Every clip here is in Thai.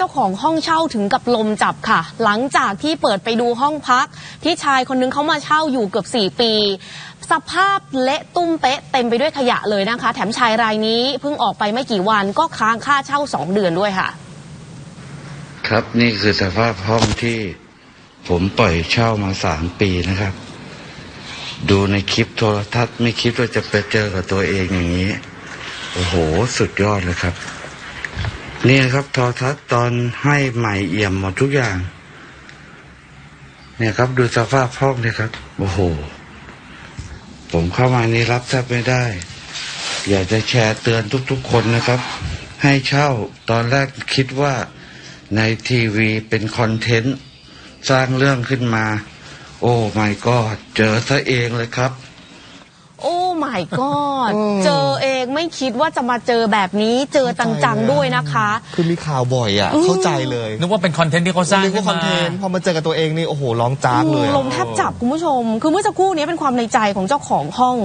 เจ้าของห้องเช่าถึงกับลมจับค่ะ หลังจากที่เปิดไปดูห้องพัก ที่ชายคนนึงเขามาเช่าอยู่เกือบ 4 ปี สภาพเละตุ้มเป๊ะเต็มไปด้วยขยะเลยนะคะ แถมชายรายนี้เพิ่งออกไปไม่กี่วันก็ค้างค่าเช่า 2 เดือนด้วยค่ะ ครับนี่คือสภาพห้องที่ผมปล่อยเช่ามาสามปีนะครับ ดูในคลิปโทรทัศน์ไม่คิดว่าจะไปเจอกับตัวเองอย่างนี้ โอ้โห สุดยอดเลยครับ นี่นะครับทรทัศน์ตอนให้ใหม่เอี่ยมหมดทุกอย่าง เนี่ยครับ ดูสภาพห้องเลยครับ โอ้โห ผมเข้ามานี่รับแทบไม่ได้ อยากจะแชร์เตือนทุกๆคนนะครับ ให้เช่าตอนแรกคิดว่าในทีวีเป็นคอนเทนต์ สร้างเรื่องขึ้นมา โอ้ my god เจอซะเองเลยครับ my god เจอเองไม่คิดว่าจะมาเจอแบบนี้เจอจังๆด้วยนะคะ คือมีข่าวบ่อยอะ เข้าใจเลยนึกว่าเป็นคอนเทนต์ที่เขาสร้างนึกว่าคอนเทนต์พอมาเจอกับตัวเองนี่โอ้โหร้องจากเลยลมแทบจับคุณผู้ชม คือเมื่อสักครู่นี้เป็นความในใจของเจ้าของห้อง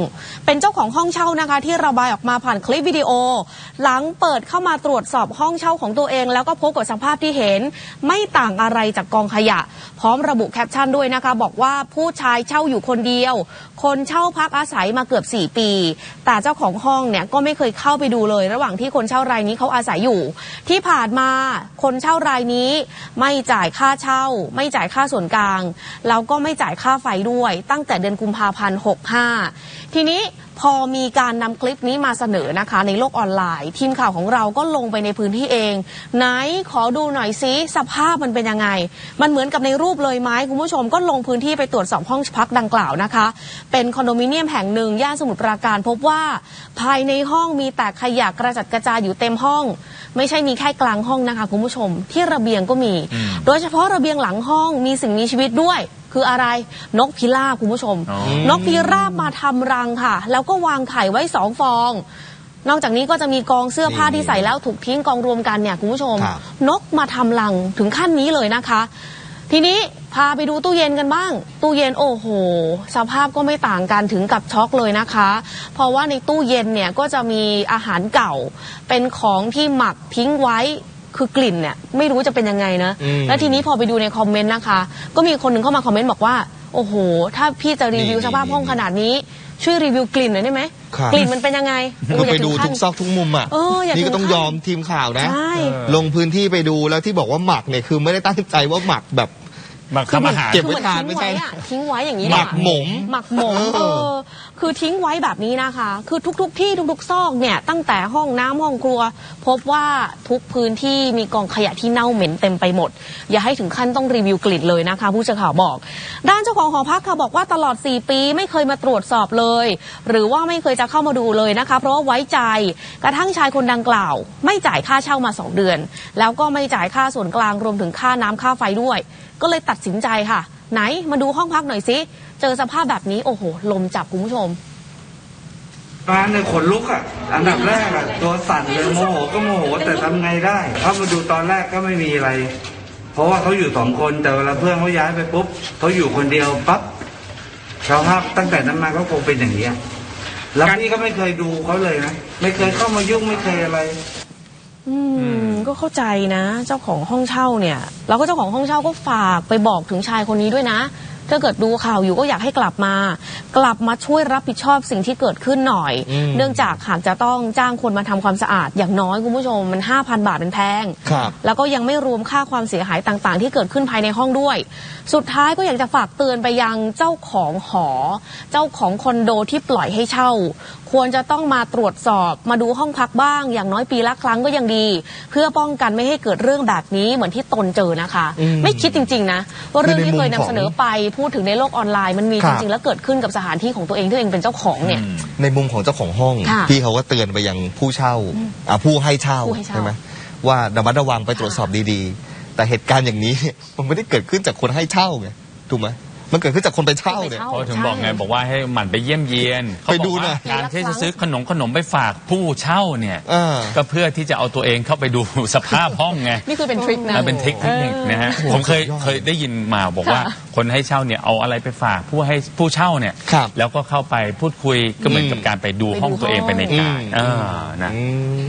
เป็นเจ้าของห้องเช่านะคะ ที่ระบายออกมาผ่านคลิปวิดีโอ หลังเปิดเข้ามาตรวจสอบห้องเช่าของตัวเอง แล้วก็พบกับสภาพที่เห็น ไม่ต่างอะไรจากกองขยะ พร้อมระบุแคปชั่นด้วยนะคะ บอกว่าผู้ชายเช่าอยู่คนเดียว คนเช่าพักอาศัยมาเกือบ4ปี แต่เจ้าของห้องเนี่ยก็ไม่เคยเข้าไปดูเลย ระหว่างที่คนเช่ารายนี้เขาอาศัยอยู่ ที่ผ่านมาคนเช่ารายนี้ ไม่จ่ายค่าเช่า ไม่จ่ายค่าส่วนกลางแล้วก็ไม่จ่ายค่าไฟด้วย ตั้งแต่เดือนกุมภาพันธ์65 ทีนี้พอมีการนำคลิปนี้มาเสนอนะคะ ในโลกออนไลน์ ทีมข่าวของเราก็ลงไปในพื้นที่เอง ไหนขอดูหน่อยซิสภาพมันเป็นยังไง มันเหมือนกับในรูปเลยไหมคุณผู้ชมก็ลงพื้นที่ไปตรวจสอบห้องพักดังกล่าวนะคะ เป็นคอนโดมิเนียมแห่งหนึ่งย่านสมุทรปราการพบว่า ภายในห้องมีแต่ขยะกระจัดกระจายอยู่เต็มห้อง ไม่ใช่มีแค่กลางห้องนะคะคุณผู้ชม ที่ระเบียงก็มี โดยเฉพาะระเบียงหลังห้องมีสิ่งมีชีวิตด้วย คืออะไรนกพิราบคุณผู้ชมอ๋อนกพิราบมาทำรังค่ะ แล้วก็วางไข่ไว้สองฟอง นอกจากนี้ก็จะมีกองเสื้อผ้านี่ที่ใส่แล้วถูกทิ้งกองรวมกันเนี่ยคุณผู้ชมครับนกมาทำรังถึงขั้นนี้เลยนะคะ ทีนี้พาไปดูตู้เย็นกันบ้าง ตู้เย็นโอ้โห สภาพก็ไม่ต่างกันถึงกับช็อกเลยนะคะ เพราะว่าในตู้เย็นเนี่ยก็จะมีอาหารเก่า เป็นของที่หมักทิ้งไว้คือกลิ่นเนี่ยไม่รู้จะเป็นยังไงนะอืมแล้วทีนี้พอไปดูในคอมเมนต์นะคะ ก็มีคนหนึ่งเข้ามาคอมเมนต์บอกว่า โอ้โห ถ้าพี่จะรีวิวนี่สภาพห้องขนาดนี้ ช่วยรีวิวกลิ่นหน่อยได้ไหม ครับ กลิ่นมันเป็นยังไงโอ้ก็อย่าไปถึดูงขั้ทุนกซอกทุกมุมอะ เอออย่านี่ก็ถึงต้องขั้นยอมทีมข่าวนะ ใช่ ลงพื้นที่ไปดูแล้วที่บอกว่าหมักเนี่ยคือไม่ได้ตั้งใจว่าหมักแบบ มาทำอาหาร เก็บคือเหมือนไว้ทานทิ้งไม่ใช่ไว้อะทิ้งไว้อย่างนี้หมักดีว่าหมม หมักหมมเออเออ คือทิ้งไว้แบบนี้นะคะ คือทุก ๆ ที่ทุก ๆ ซอกเนี่ย ตั้งแต่ห้องน้ำห้องครัว พบว่าทุกพื้นที่มีกองขยะที่เน่าเหม็นเต็มไปหมด อย่าให้ถึงขั้นต้องรีวิวกลิ่นเลยนะคะ ผู้สื่อข่าวบอก ด้านเจ้าของหอพักค่ะบอกว่าตลอด 4 ปีไม่เคยมาตรวจสอบเลย หรือว่าไม่เคยจะเข้ามาดูเลยนะคะ เพราะว่าไว้ใจกระทั่งชายคนดังกล่าว ไม่จ่ายค่าเช่ามา 2 เดือน แล้วก็ไม่จ่ายค่าส่วนกลางรวมถึงค่าน้ำค่าไฟด้วย ก็เลยตัดสินใจค่ะ ไหนมาดูห้องพักหน่อยสิเจอสภาพแบบนี้โอ้โห ลมจับคุณผู้ชม มาเนี่ยขนลุกอะ อันดับแรกอะ ตัวสั่นเลยโมโหก็โมโหแต่ทำไงได้เข้ามาดูตอนแรกก็ไม่มีอะไร เพราะว่าเขาอยู่สองคนแต่เวลาเพื่อนเขาย้ายไปปุ๊บเขาอยู่คนเดียวปั๊บสภาพตั้งแต่นั้นมาก็คงเป็นอย่างนี้แล้วพี่ก็ไม่เคยดูเขาเลยนะไม่เคยเข้ามายุ่งไม่เคยอะไร อืมก็เข้าใจนะ เจ้าของห้องเช่าเนี่ย แล้วก็เจ้าของห้องเช่าก็ฝากไปบอกถึงชายคนนี้ด้วยนะ ถ้าเกิดดูข่าวอยู่ก็อยากให้กลับมา กลับมาช่วยรับผิดชอบสิ่งที่เกิดขึ้นหน่อยอืมเนื่องจากหากจะต้องจ้างคนมาทำความสะอาด อย่างน้อยคุณผู้ชมมัน 5,000 บาทเป็นแพงครับแล้วก็ยังไม่รวมค่าความเสียหายต่างๆ ที่เกิดขึ้นภายในห้องด้วย สุดท้ายก็อยากจะฝากเตือนไปยังเจ้าของหอ เจ้าของคอนโดที่ปล่อยให้เช่า ควรจะต้องมาตรวจสอบมาดูห้องพักบ้าง อย่างน้อยปีละครั้งก็ยังดี เพื่อป้องกันไม่ให้เกิดเรื่องแบบนี้เหมือนที่ตนเจอนะคะอืมไม่คิดจริงๆนะว่าเรื่องที่เคยนำเสนอคือในมุมของไปพูดถึงในโลกออนไลน์มันมีคจรับริงๆแล้วเกิดขึ้นกับสถานที่ของตัวเองที่ตัวเองเป็นเจ้าของเนี่ย ในมุมของเจ้าของห้องค่ะพี่เขาก็เตือนไปยังผู้เช่าอ่าผู้ให้เช่าผู้ให้เช่าใช่ไหมว่าระมัดระวังไปตรวจสอบดีๆ แต่เหตุการณ์อย่างนี้เนี่ยมันไม่ได้เกิดขึ้นจากคนให้เช่าไงถูกไหม มันเกิดขึ้นจากคนไปเช่าเนี่ยเพราะถึงบอกไงบอกว่าให้หมั่นไปเยี่ยมเยียนเขาไปบอดูกหน่ว่าอยการที่จะซื้อขนมขนมไปฝากผู้เช่าเนี่ยเออ ก็เพื่อที่จะเอาตัวเองเข้าไปดู สภาพห้องไงนี่คือเป็นทริคนะอ่าเป็นเทคนิคนะฮะผมเคยสุดยอดเคยได้ยินมาบอกว่าค่ะคนให้เช่าเนี่ยเอาอะไรไปฝากผู้ให้ผู้เช่าเนี่ยครับ แล้วก็เข้าไปพูดคุยก็เหมือนกับอืมการไปดูห้องตัวเองไปในกายอืมอ่านะ อืม